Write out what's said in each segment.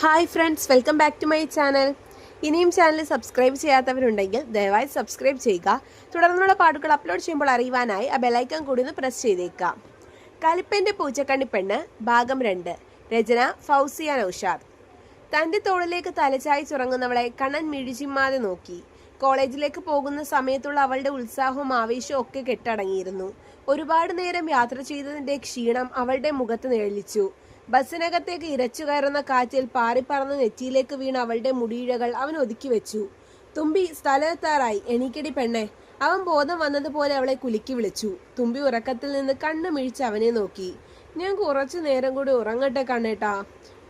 Hi friends welcome back to my channel ഇനിയും channel subscribe ചെയ്യാത്തവരുണ്ടെങ്കിൽ ദയവായി സബ്സ്ക്രൈബ് ചെയ്യുക. തുടർന്നുള്ള പാട്ടുകൾ അപ്ലോഡ് ചെയ്യുമ്പോൾ അറിയുവാനായി ആ ബെലൈക്കൺ കൂടി ഒന്ന് പ്രസ് ചെയ്തേക്കാം കലിപ്പന്റെ പൂച്ചക്കണ്ണിപ്പെണ്ണ് ഭാഗം രണ്ട്. രചന ഫൗസിയ നൌഷാദ്. തന്റെ തോളിലേക്ക് തലച്ചായി ചുറങ്ങുന്നവളെ കണ്ണൻ മിഴിച്ചിമ്മാതെ നോക്കി. കോളേജിലേക്ക് പോകുന്ന സമയത്തുള്ള അവളുടെ ഉത്സാഹവും ആവേശവും ഒക്കെ കെട്ടടങ്ങിയിരുന്നു. ഒരുപാട് നേരം യാത്ര ചെയ്തതിന്റെ ക്ഷീണം അവളുടെ മുഖത്ത് നിഴലിച്ചു. ബസ്സിനകത്തേക്ക് ഇരച്ചു കയറുന്ന കാറ്റിൽ പാറിപ്പറന്ന് നെറ്റിയിലേക്ക് വീണ അവളുടെ മുടിയിഴകൾ അവൻ ഒതുക്കി വെച്ചു. തുമ്പി സ്ഥലത്താറായി എണീക്കടി പെണ്ണെ. അവൻ ബോധം വന്നതുപോലെ അവളെ കുലുക്കി വിളിച്ചു. തുമ്പി ഉറക്കത്തിൽ നിന്ന് കണ്ണു മിഴിച്ച് അവനെ നോക്കി. ഞാൻ കുറച്ചു നേരം കൂടി ഉറങ്ങട്ടെ കണ്ണേട്ടാ.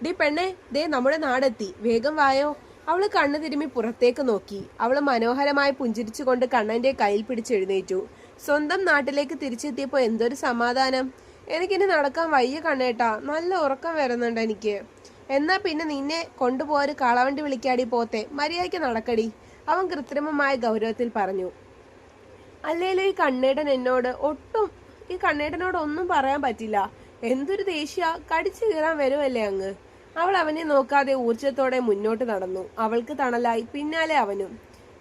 ഡി പെണ്ണെ ദേ നമ്മുടെ നാടെത്തി. വേഗം വായോ. അവൾ കണ്ണു തിരുമ്മി പുറത്തേക്ക് നോക്കി. അവൾ മനോഹരമായി പുഞ്ചിരിച്ചുകൊണ്ട് കണ്ണന്റെ കയ്യിൽ പിടിച്ചെഴുന്നേറ്റു സ്വന്തം നാട്ടിലേക്ക് തിരിച്ചെത്തിയപ്പോൾ എന്തൊരു സമാധാനം. എനിക്കിനി നടക്കാൻ വയ്യ കണ്ണേട്ടാ. നല്ല ഉറക്കം വരുന്നുണ്ട് എനിക്ക്. എന്നാ പിന്നെ നിന്നെ കൊണ്ടുപോയൊരു കാളവണ്ടി വിളിക്കാടി പോത്തെ. മര്യാദയ്ക്ക് നടക്കടി. അവൻ കൃത്രിമമായ ഗൗരവത്തിൽ പറഞ്ഞു. അല്ലേലും ഈ കണ്ണേടൻ എന്നോട് ഒട്ടും ഈ കണ്ണേടനോട് ഒന്നും പറയാൻ പറ്റില്ല. എന്തൊരു ദേഷ്യ. കടിച്ചു കീറാൻ വരുമല്ലേ അങ്ങ്. അവൾ അവനെ നോക്കാതെ ഊർജത്തോടെ മുന്നോട്ട് നടന്നു. അവൾക്ക് തണലായി. പിന്നാലെ അവനും.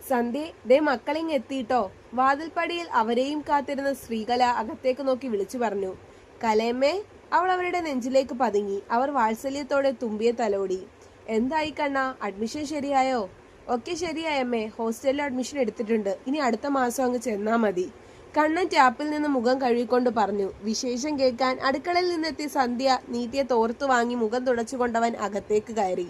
സന്ധ്യ ദേ മക്കളിങ് എത്തിയിട്ടോ. വാതിൽപ്പടിയിൽ അവരെയും കാത്തിരുന്ന ശ്രീകല അകത്തേക്ക് നോക്കി വിളിച്ചു പറഞ്ഞു. കലയമ്മേ അവൾ അവരുടെ നെഞ്ചിലേക്ക് പതുങ്ങി. അവർ വാത്സല്യത്തോടെ തുമ്പിയെ തലോടി. എന്തായി കണ്ണ? അഡ്മിഷൻ ശരിയായോ? ഒക്കെ ശരിയായമ്മേ ഹോസ്റ്റലിൽ അഡ്മിഷൻ എടുത്തിട്ടുണ്ട്. ഇനി അടുത്ത മാസം അങ്ങ് ചെന്നാ മതി. കണ്ണൻ ടാപ്പിൽ നിന്ന് മുഖം കഴുകിക്കൊണ്ട് പറഞ്ഞു. വിശേഷം കേൾക്കാൻ അടുക്കളയിൽ നിന്നെത്തി സന്ധ്യ നീട്ടിയ തോർത്തു വാങ്ങി മുഖം തുടച്ചുകൊണ്ടവൻ അകത്തേക്ക് കയറി.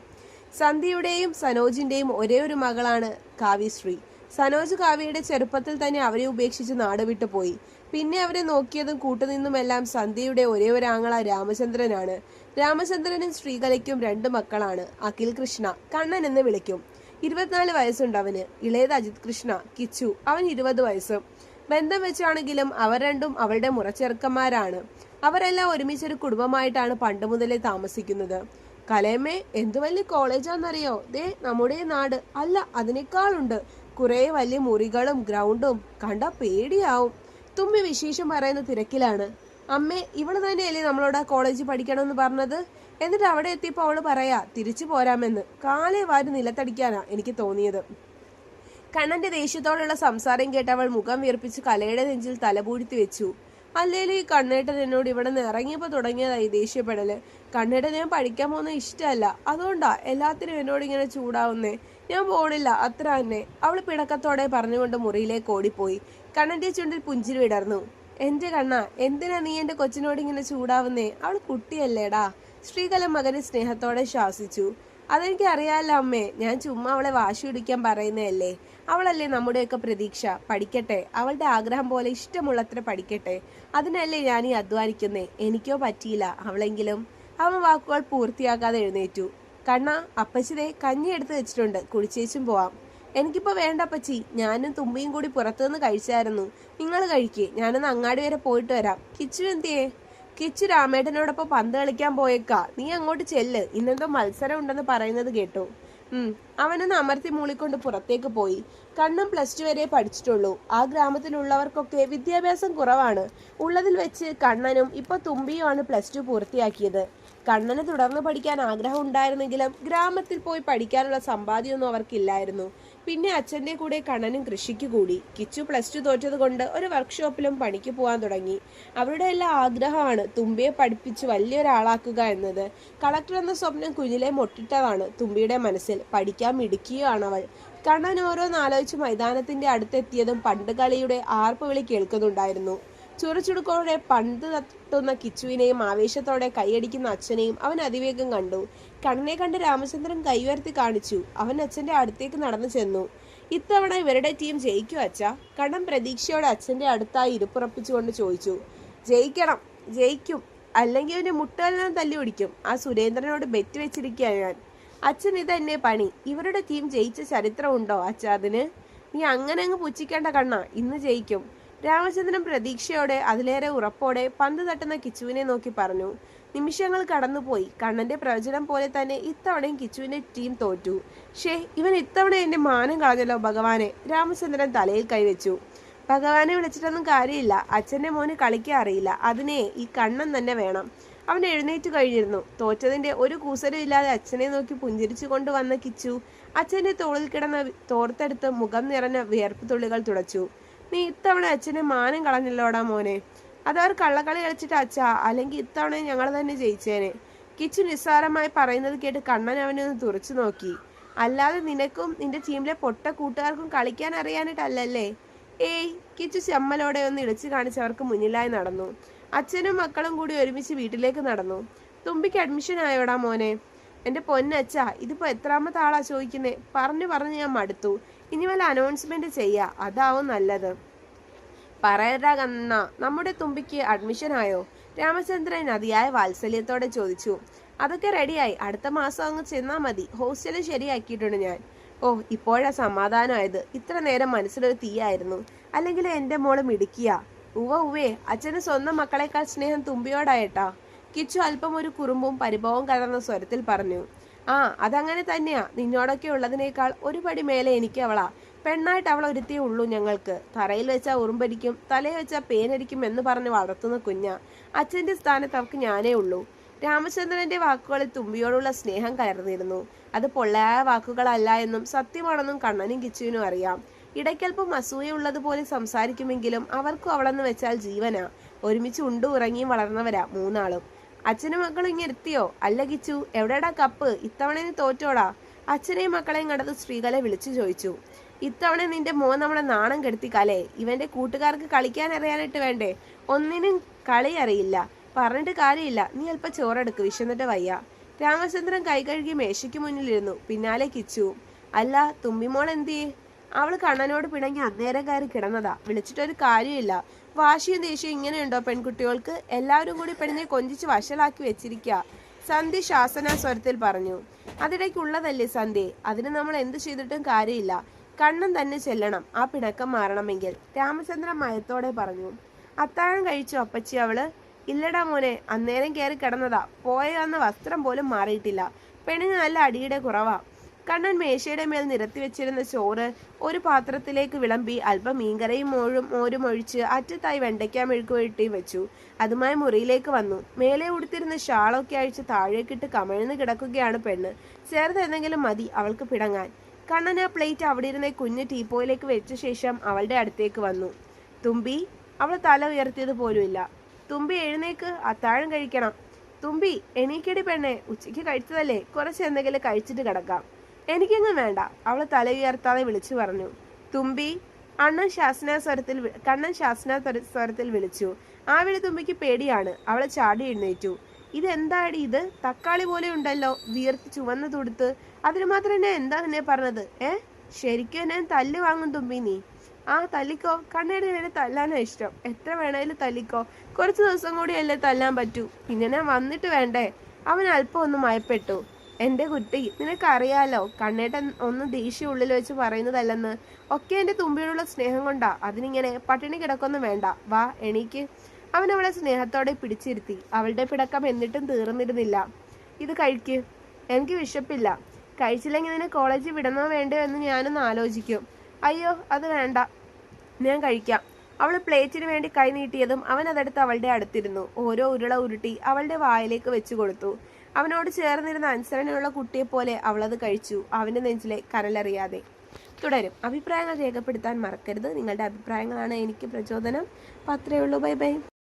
സന്ധ്യയുടെയും സനോജിന്റെയും ഒരേ ഒരു മകളാണ് കാവ്യശ്രീ. സനോജ് കാവ്യയുടെ ചെറുപ്പത്തിൽ തന്നെ അവരെ ഉപേക്ഷിച്ച് നാട് വിട്ടു പോയി. പിന്നെ അവരെ നോക്കിയതും കൂട്ടുനിന്നുമെല്ലാം സന്ധ്യയുടെ ഒരേ ഒരാങ്ങള രാമചന്ദ്രനാണ്. രാമചന്ദ്രനും ശ്രീകലയ്ക്കും രണ്ട് മക്കളാണ്. അഖിൽ കൃഷ്ണ കണ്ണൻ എന്ന് വിളിക്കും. ഇരുപത്തിനാല് വയസ്സുണ്ട് അവന്. ഇളയത് അജിത് കൃഷ്ണ കിച്ചു അവൻ ഇരുപത് വയസ്സ്. ബന്ധം വെച്ചാണെങ്കിലും അവർ രണ്ടും അവളുടെ മുറച്ചെറുക്കന്മാരാണ്. അവരെല്ലാം ഒരുമിച്ചൊരു കുടുംബമായിട്ടാണ് പണ്ട് മുതലേ താമസിക്കുന്നത്. കലയമ്മേ എന്തു വലിയ കോളേജാന്നറിയോ? ദേ നമ്മുടെ നാട്. അല്ല അതിനേക്കാളുണ്ട്. കുറേ വലിയ മുറികളും ഗ്രൗണ്ടും. കണ്ട പേടിയാവും. തുമ്പി വിശേഷം പറയുന്ന തിരക്കിലാണ്. അമ്മേ ഇവൾ തന്നെയല്ലേ നമ്മളോട് ആ കോളേജിൽ പഠിക്കണമെന്ന് പറഞ്ഞത്? എന്നിട്ട് അവിടെ എത്തിയപ്പോൾ അവൾ പറയാ തിരിച്ചു പോരാമെന്ന്. കാലേ വാരി നിലത്തടിക്കാനാ എനിക്ക് തോന്നിയത്. കണ്ണന്റെ ദേഷ്യത്തോടുള്ള സംസാരം കേട്ട് അവൾ മുഖം വീർപ്പിച്ച് കലയുടെ നെഞ്ചിൽ തലപൂഴ്ത്തി വെച്ചു. അല്ലേലും ഈ കണ്ണേട്ടൻ എന്നോട് ഇവിടെ നിന്ന് ഇറങ്ങിയപ്പോൾ തുടങ്ങിയതായി ദേഷ്യപ്പെടൽ. കണ്ണേട്ടൻ ഞാൻ പഠിക്കാൻ പോകുന്ന ഇഷ്ടമല്ല. അതുകൊണ്ടാ എല്ലാത്തിനും എന്നോട് ഇങ്ങനെ ചൂടാവുന്നേ. ഞാൻ പോണില്ല അത്ര തന്നെ. അവൾ പിണക്കത്തോടെ പറഞ്ഞുകൊണ്ട് മുറിയിലേക്ക് ഓടിപ്പോയി. കണ്ണന്റെ ചുണ്ടിൽ പുഞ്ചിരി വിടർന്നു. എന്റെ കണ്ണ എന്തിനാ നീ എന്റെ കൊച്ചിനോട് ഇങ്ങനെ ചൂടാവുന്നേ? അവൾ കുട്ടിയല്ലേടാ. ശ്രീകല മകനെ സ്നേഹത്തോടെ ശ്വാസിച്ചു. അതെനിക്ക് അറിയാമല്ലോ അമ്മേ. ഞാൻ ചുമ്മാ അവളെ വാശി പിടിക്കാൻ പറയുന്നതല്ലേ. അവളല്ലേ നമ്മുടെയൊക്കെ പ്രതീക്ഷ. പഠിക്കട്ടെ. അവളുടെ ആഗ്രഹം പോലെ ഇഷ്ടമുള്ളത്ര പഠിക്കട്ടെ. അതിനല്ലേ ഞാൻ ഈ അധ്വാനിക്കുന്നേ. എനിക്കോ പറ്റിയില്ല. അവളെങ്കിലും അവൻ വാക്കുകൾ പൂർത്തിയാക്കാതെ എഴുന്നേറ്റു. കണ്ണ അപ്പച്ചിതേ കഞ്ഞി എടുത്ത് വെച്ചിട്ടുണ്ട്. കുളിച്ചേച്ചും പോവാം. എനിക്കിപ്പോ വേണ്ട അപ്പച്ചി. ഞാനും തുമ്പിയും കൂടി പുറത്തുനിന്ന് കഴിച്ചായിരുന്നു. നിങ്ങൾ കഴിക്കേ. ഞാനൊന്ന് അങ്ങാടി വരെ പോയിട്ട് വരാം. കിച്ചു എന്തിയേ? കിച്ചു രാമേട്ടനോടൊപ്പം പന്ത് കളിക്കാൻ പോയേക്കാ. നീ അങ്ങോട്ട് ചെല്ല്. ഇന്നെന്തോ മത്സരം ഉണ്ടെന്ന് പറയുന്നത് കേട്ടു. അവനൊന്ന് അമർത്തി മൂളിക്കൊണ്ട് പുറത്തേക്ക് പോയി. കണ്ണും പ്ലസ് ടു വരെ പഠിച്ചിട്ടുള്ളൂ. ആ ഗ്രാമത്തിലുള്ളവർക്കൊക്കെ വിദ്യാഭ്യാസം കുറവാണ്. ഉള്ളതിൽ വെച്ച് കണ്ണനും ഇപ്പൊ തുമ്പിയുമാണ് പ്ലസ് ടു പൂർത്തിയാക്കിയത്. കണ്ണന് തുടർന്ന് പഠിക്കാൻ ആഗ്രഹം ഉണ്ടായിരുന്നെങ്കിലും ഗ്രാമത്തിൽ പോയി പഠിക്കാനുള്ള സമ്പാദ്യമൊന്നും അവർക്കില്ലായിരുന്നു. പിന്നെ അച്ഛന്റെ കൂടെ കണ്ണനും കൃഷിക്ക് കൂടി. കിച്ചു പ്ലസ് ടു തോറ്റത് കൊണ്ട് ഒരു വർക്ക്ഷോപ്പിലും പണിക്ക് പോകാൻ തുടങ്ങി. അവരുടെ എല്ലാ ആഗ്രഹമാണ് തുമ്പിയെ പഠിപ്പിച്ച് വലിയൊരാളാക്കുക എന്നത്. കളക്ടർ എന്ന സ്വപ്നം കുഞ്ഞിലെ മൊട്ടിട്ടതാണ് തുമ്പിയുടെ മനസ്സിൽ. പഠിക്കാൻ മിടുക്കിയാണ് അവൾ. കണ്ണൻ ഓരോന്നാലോചിച്ച് മൈതാനത്തിന്റെ അടുത്തെത്തിയതും പണ്ട് കളിയുടെ ആർപ്പ് വിളി കേൾക്കുന്നുണ്ടായിരുന്നു. ചുറുചുടുക്കോടെ പണ്ട് തട്ടുന്ന കിച്ചുവിനെയും ആവേശത്തോടെ കൈയടിക്കുന്ന അച്ഛനെയും അവൻ അതിവേഗം കണ്ടു. കണ്ണനെ കണ്ട് രാമചന്ദ്രൻ കൈയുയർത്തി കാണിച്ചു. അവൻ അച്ഛന്റെ അടുത്തേക്ക് നടന്നു ചെന്നു. ഇത്തവണ ഇവരുടെ ടീം ജയിക്കും അച്ഛ. കണ്ണൻ പ്രതീക്ഷയോടെ അച്ഛന്റെ അടുത്തായി ഇരുപ്പുറപ്പിച്ചുകൊണ്ട് ചോദിച്ചു. ജയിക്കണം ജയിക്കും. അല്ലെങ്കിൽ അവന്റെ മുട്ടെല്ലാം തല്ലി പിടിക്കും ആ സുരേന്ദ്രനോട് ബെറ്റ് വെച്ചിരിക്കുകയാണ് ഞാൻ. അച്ഛൻ ഇതെന്നെ പണി. ഇവരുടെ ടീം ജയിച്ച ചരിത്രമുണ്ടോ അച്ഛ അതിന്? നീ അങ്ങനെ അങ്ങ് പുച്ഛിക്കേണ്ട കണ്ണ. ഇന്ന് ജയിക്കും. രാമചന്ദ്രൻ പ്രതീക്ഷയോടെ അതിലേറെ ഉറപ്പോടെ പന്ത് തട്ടുന്ന കിച്ചുവിനെ നോക്കി പറഞ്ഞു. നിമിഷങ്ങൾ കടന്നുപോയി. കണ്ണന്റെ പ്രവചനം പോലെ തന്നെ ഇത്തവണയും കിച്ചുവിന്റെ ടീം തോറ്റു. ഷേ ഇവൻ ഇത്തവണ എന്റെ മാനം കളഞ്ഞല്ലോ ഭഗവാനെ രാമചന്ദ്രൻ തലയിൽ കൈവച്ചു. ഭഗവാനെ വിളിച്ചിട്ടൊന്നും കാര്യമില്ല. അച്ഛന്റെ മോന് കളിക്കാൻ അറിയില്ല. അതിനെ ഈ കണ്ണൻ തന്നെ വേണം. അവൻ എഴുന്നേറ്റ് കഴിഞ്ഞിരുന്നു. തോറ്റതിന്റെ ഒരു കൂസലും ഇല്ലാതെ അച്ഛനെ നോക്കി പുഞ്ചിരിച്ചു കൊണ്ടുവന്ന കിച്ചു അച്ഛന്റെ തോളിൽ കിടന്ന തോർത്തെടുത്ത് മുഖം നിറഞ്ഞ വിയർപ്പ് തുള്ളികൾ തുടച്ചു. നീ ഇത്തവണ അച്ഛനെ മാനം കളഞ്ഞല്ലോടാ മോനെ? അതവർ കള്ളക്കളി കളിച്ചിട്ട് അച്ഛാ? അല്ലെങ്കിൽ ഇത്തവണ ഞങ്ങൾ തന്നെ ജയിച്ചേനെ. കിച്ചു നിസ്സാരമായി പറയുന്നത് കേട്ട് കണ്ണൻ അവനെ ഒന്ന് തുറച്ചു നോക്കി. അല്ലാതെ നിനക്കും നിന്റെ ടീമിലെ പൊട്ട കൂട്ടുകാർക്കും കളിക്കാൻ അറിയാനായിട്ടല്ലല്ലേ ഏയ് കിച്ചു ചെമ്മലോടെ ഒന്ന് ഇടിച്ചു കാണിച്ച് അവർക്ക് മുന്നിലായി നടന്നു. അച്ഛനും മക്കളും കൂടി ഒരുമിച്ച് വീട്ടിലേക്ക് നടന്നു. തുമ്പിക്ക് അഡ്മിഷൻ ആയോടാ മോനെ? എന്റെ പൊന്നച്ഛ ഇതിപ്പോൾ എത്രാമത്തെ ആളാ ചോദിക്കുന്നേ? പറഞ്ഞു പറഞ്ഞ് ഞാൻ മടുത്തു. ഇനി വല്ല അനൗൺസ്മെന്റ് ചെയ്യുക അതാവും നല്ലത്. പറയടാ കന്ന നമ്മുടെ തുമ്പിക്ക് അഡ്മിഷൻ ആയോ? രാമചന്ദ്രൻ അതിയായ വാത്സല്യത്തോടെ ചോദിച്ചു. അതൊക്കെ റെഡിയായി അടുത്ത മാസം അങ്ങ് ചെന്നാൽ മതി. ഹോസ്റ്റൽ ശരിയാക്കിയിട്ടുണ്ട് ഞാൻ. ഓ ഇപ്പോഴാ സമാധാനമായത്. ഇത്ര നേരം മനസ്സിലൊരു തീയായിരുന്നു. അല്ലെങ്കിൽ എന്റെ മോൾ മിടുക്കിയ. ഉവ ഉവേ അച്ഛന് സ്വന്തം മക്കളെക്കാൾ സ്നേഹം തുമ്പിയോടായേട്ടാ. കിച്ചു അല്പം ഒരു കുറുമ്പും പരിഭവവും കലർന്ന സ്വരത്തിൽ പറഞ്ഞു. ആ അതങ്ങനെ തന്നെയാ. നിന്നോടൊക്കെ ഉള്ളതിനേക്കാൾ ഒരു പടി മേലെ എനിക്ക് അവളാ പെണ്ണായിട്ട് അവൾ ഒരുത്തേ ഉള്ളൂ ഞങ്ങൾക്ക്. തറയിൽ വെച്ചാൽ ഉറുമ്പടിക്കും തലയിൽ വെച്ചാൽ പേനടിക്കും എന്ന് പറഞ്ഞ് വളർത്തുന്ന കുഞ്ഞ. അച്ഛന്റെ സ്ഥാനത്ത് അവൾക്ക് ഞാനേ ഉള്ളൂ. രാമചന്ദ്രന്റെ വാക്കുകളിൽ തുമ്പിയോടുള്ള സ്നേഹം കയർന്നിരുന്നു. അത് പൊള്ളയായ വാക്കുകളല്ല എന്നും സത്യമാണെന്നും കണ്ണനും കിച്ചുവിനും അറിയാം. ഇടയ്ക്കൽപ്പം അസൂയുള്ളതുപോലെ സംസാരിക്കുമെങ്കിലും അവർക്കും അവളെന്ന് വെച്ചാൽ ജീവനാ. ഒരുമിച്ച് ഉണ്ടു ഉറങ്ങിയും വളർന്നവരാ മൂന്നാളും. അച്ഛനും മക്കളും ഇങ്ങനെ എത്തിയോ അല്ല കിച്ചു എവിടെടാ കപ്പ്? ഇത്തവണ തോറ്റോടാ. അച്ഛനെയും മക്കളെയും കണ്ടത് സ്ത്രീകളെ വിളിച്ചു ചോദിച്ചു. ഇത്തവണ നിന്റെ മോൻ നമ്മളെ നാണം കെടുത്തി കലേ. ഇവന്റെ കൂട്ടുകാർക്ക് കളിക്കാൻ അറിയാനായിട്ട് വേണ്ടേ? ഒന്നിനും കളി അറിയില്ല. പറഞ്ഞിട്ട് കാര്യമില്ല. നീ അല്പം ചോറെടുക്ക് വിശന്നിട്ട് വയ്യ. രാമചന്ദ്രൻ കൈ കഴുകി മേശയ്ക്ക് മുന്നിലിരുന്നു. പിന്നാലെ കിച്ചു. അല്ല തുമ്പിമോൾ എന്തിയേ? അവൾ കണ്ണനോട് പിണങ്ങി അന്നേരം കയറി കിടന്നതാ. വിളിച്ചിട്ടൊരു കാര്യമില്ല. വാശിയും ദേഷ്യവും ഇങ്ങനെയുണ്ടോ പെൺകുട്ടികൾക്ക്? എല്ലാവരും കൂടി പെണ്ണിനെ കൊഞ്ചിച്ച് വഷളാക്കി വെച്ചിരിക്കുക. സന്ധി ശാസന സ്വരത്തിൽ പറഞ്ഞു. അതിടയ്ക്കുള്ളതല്ലേ സന്ധി? അതിന് നമ്മൾ എന്ത് ചെയ്തിട്ടും കാര്യമില്ല. കണ്ണൻ തന്നെ ചെല്ലണം ആ പിണക്കം മാറണമെങ്കിൽ. രാമചന്ദ്രൻ മയത്തോടെ പറഞ്ഞു. അത്താഴം കഴിച്ചു അപ്പച്ചി അവൾ. ഇല്ലടാ മോനെ അന്നേരം കയറി കിടന്നതാ. പോയ വസ്ത്രം പോലും മാറിയിട്ടില്ല. പെണ്ണിന് നല്ല അടിയുടെ കുറവാ. കണ്ണൻ മേശയുടെ മേൽ നിരത്തി വെച്ചിരുന്ന ചോറ് ഒരു പാത്രത്തിലേക്ക് വിളമ്പി അല്പം മീൻകറിയും മോഴും മോരും ഒഴിച്ച് അറ്റത്തായി വെണ്ടയ്ക്ക മെഴുക്കുവെട്ടി വെച്ചു. അതുമായി മുറിയിലേക്ക് വന്നു. മേലെ ഉടുത്തിരുന്ന ഷാളൊക്കെ അഴിച്ച് താഴേക്കിട്ട് കമഴ്ന്ന് കിടക്കുകയാണ് പെണ്ണ്. ചേർത്ത് എന്തെങ്കിലും മതി അവൾക്ക് പിടങ്ങാൻ. കണ്ണൻ ആ പ്ലേറ്റ് അവിടെ ഇരുന്ന കുഞ്ഞ് ടീപ്പോയിലേക്ക് വെച്ച ശേഷം അവളുടെ അടുത്തേക്ക് വന്നു. തുമ്പി അവൾ തല ഉയർത്തിയത് പോലുമില്ല. തുമ്പി എഴുന്നേക്ക്. അത്താഴം കഴിക്കണം. തുമ്പി എണീക്കടി പെണ്ണെ. ഉച്ചയ്ക്ക് കഴിച്ചതല്ലേ? കുറച്ച് എന്തെങ്കിലും കഴിച്ചിട്ട് കിടക്കാം. എനിക്കൊന്നും വേണ്ട. അവൾ തല ഉയർത്താതെ വിളിച്ചു പറഞ്ഞു. തുമ്പി അണ്ണൻ ശാസന സ്വരത്തിൽ കണ്ണൻ ശാസന സ്വരത്തിൽ വിളിച്ചു. ആ വിളി തുമ്പിക്ക് പേടിയാണ്. അവളെ ചാടി എഴുന്നേറ്റു. ഇതെന്താടി ഇത്? തക്കാളി പോലെ ഉണ്ടല്ലോ. വീർത്ത് ചുവന്ന് തുടുത്ത്. അതിന് മാത്രം എന്നെ എന്താ നിന്നെ പറഞ്ഞത്? ഏ? ശരിക്കും എന്നെ തല്ല് വാങ്ങും തുമ്പി നീ? ആ തല്ലിക്കോ? കണ്ണയുടെ എന്നെ തല്ലാനാ ഇഷ്ടം. എത്ര വേണേലും തല്ലിക്കോ. കുറച്ച് ദിവസം കൂടി അല്ലേ തല്ലാൻ പറ്റൂ. പിന്നെ ഞാൻ വന്നിട്ട് വേണ്ടേ? അവൻ അല്പം ഒന്ന് മയപ്പെട്ടു. എന്റെ കുട്ടി നിനക്കറിയാലോ കണ്ണേട്ടൻ ഒന്ന് ദേഷ്യം ഉള്ളിൽ വെച്ച് പറയുന്നതല്ലെന്ന്. ഒക്കെ എന്റെ തുമ്പിയോടുള്ള സ്നേഹം കൊണ്ടാ. അതിനിങ്ങനെ പട്ടിണി കിടക്കൊന്നും വേണ്ട. വാ എണീക്ക്. അവൻ അവളെ സ്നേഹത്തോടെ പിടിച്ചിരുത്തി. അവളുടെ പിടക്കം എന്നിട്ടും തീർന്നിരുന്നില്ല. ഇത് കഴിക്ക്. എനിക്ക് വിശപ്പില്ല. കഴിച്ചില്ലെങ്കിൽ നിന്നെ കോളേജിൽ വിടണോ വേണ്ടോ എന്ന് ഞാനൊന്ന് ആലോചിക്കും. അയ്യോ അത് വേണ്ട. ഞാൻ കഴിക്കാം. അവൾ പ്ലേറ്റിന് വേണ്ടി കൈ നീട്ടിയതും അവൻ അതെടുത്ത് അവളുടെ അടുത്തിരുന്നു. ഓരോ ഉരുള ഉരുട്ടി അവളുടെ വായിലേക്ക് വെച്ചു കൊടുത്തു. അവനോട് ചേർന്നിരുന്ന അനുസരണയുള്ള കുട്ടിയെ പോലെ അവളത് കഴിച്ചു. അവന്റെ നെഞ്ചിലെ കനലറിയാതെ. തുടരും. അഭിപ്രായങ്ങൾ രേഖപ്പെടുത്താൻ മറക്കരുത്. നിങ്ങളുടെ അഭിപ്രായങ്ങളാണ് എനിക്ക് പ്രചോദനം. അപ്പം അത്രയേ ഉള്ളൂ. Bye bye.